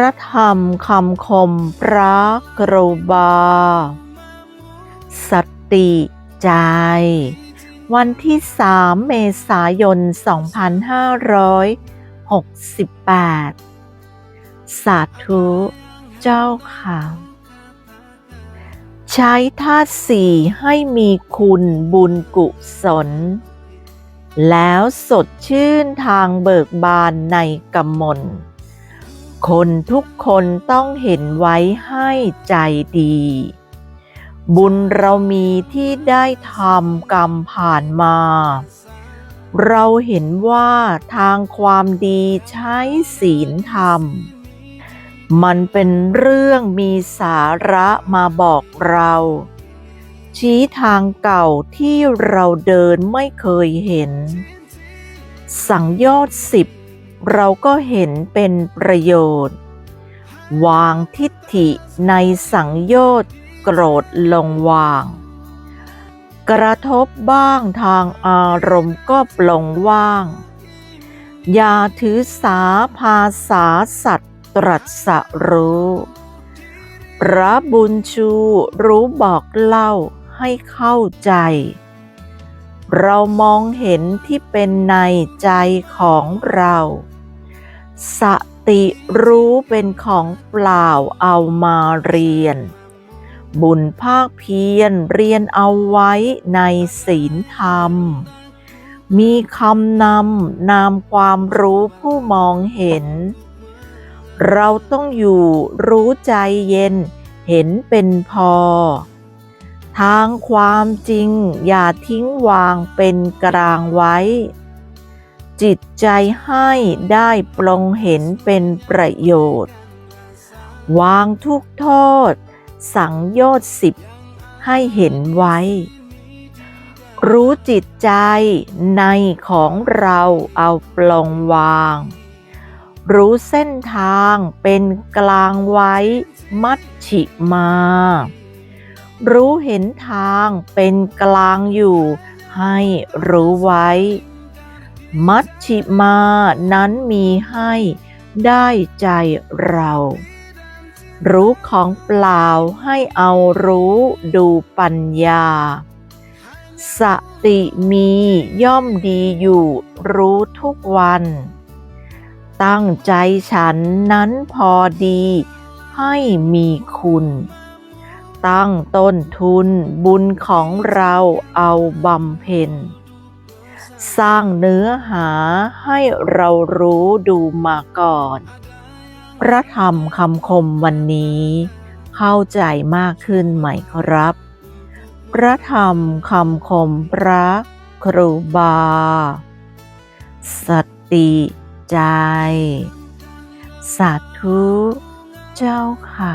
พระธรรมคำคมพระกรุบา สติใจ วันที่3เมษายน 2568 สาธุเจ้าค่ะ ใช้ธาตุสี่ให้มีคุณบุญกุศล แล้วสดชื่นทางเบิกบานในกำมล คนทุกคนต้องเห็นไว้ให้ใจดี บุญเรามีที่ได้ทำกรรมผ่านมา เราเห็นว่าทางความดีใช้ศีลธรรม มันเป็นเรื่องมีสาระมาบอกเรา ชี้ทางเก่าที่เราเดินไม่เคยเห็น สังโยชน์สิบ เราก็เห็นเป็นประโยชน์ วางทิฏฐิในสังโยชน์โกรธลงวาง กระทบบ้างทางอารมณ์ก็ปลงว่าง อย่าถือสาภาษาสัตว์ตรัสรู้พระบุญชูรู้บอกเล่าให้เข้าใจ เรามองเห็นที่เป็นในใจของเรา สติรู้เป็นของเปล่าเอามาเรียน บุญภาคเพียรเรียนเอาไว้ในศีลธรรม มีคำนำนามความรู้ผู้มองเห็น เราต้องอยู่รู้ใจเย็นเห็นเป็นพอ ทางความจริงอย่าทิ้งวางเป็นกลางไว้ จิตใจให้ได้ปลงเห็นเป็นประโยชน์ วางทุกโทษ สังโยชน์สิบให้เห็นไว้ รู้จิตใจในของเราเอาปลงวาง รู้เส้นทางเป็นกลางไว้ มัชชิมา รู้เห็นทางเป็นกลางอยู่ให้รู้ไว้ มัชชิมานั้นมีให้ได้ใจเรา รู้ของเปล่าให้เอารู้ดูปัญญา สติมีย่อมดีอยู่รู้ทุกวัน ตั้งใจฉันนั้นพอดีให้มีคุณ ตั้งต้นทุนบุญของเราเอาบำเพ็ญ สร้างเนื้อหาให้เรารู้ดูมาก่อน พระธรรมคำคมวันนี้ เข้าใจมากขึ้นไหมครับ พระธรรมคำคมพระครูบา สติใจ สาธุ เจ้าค่ะ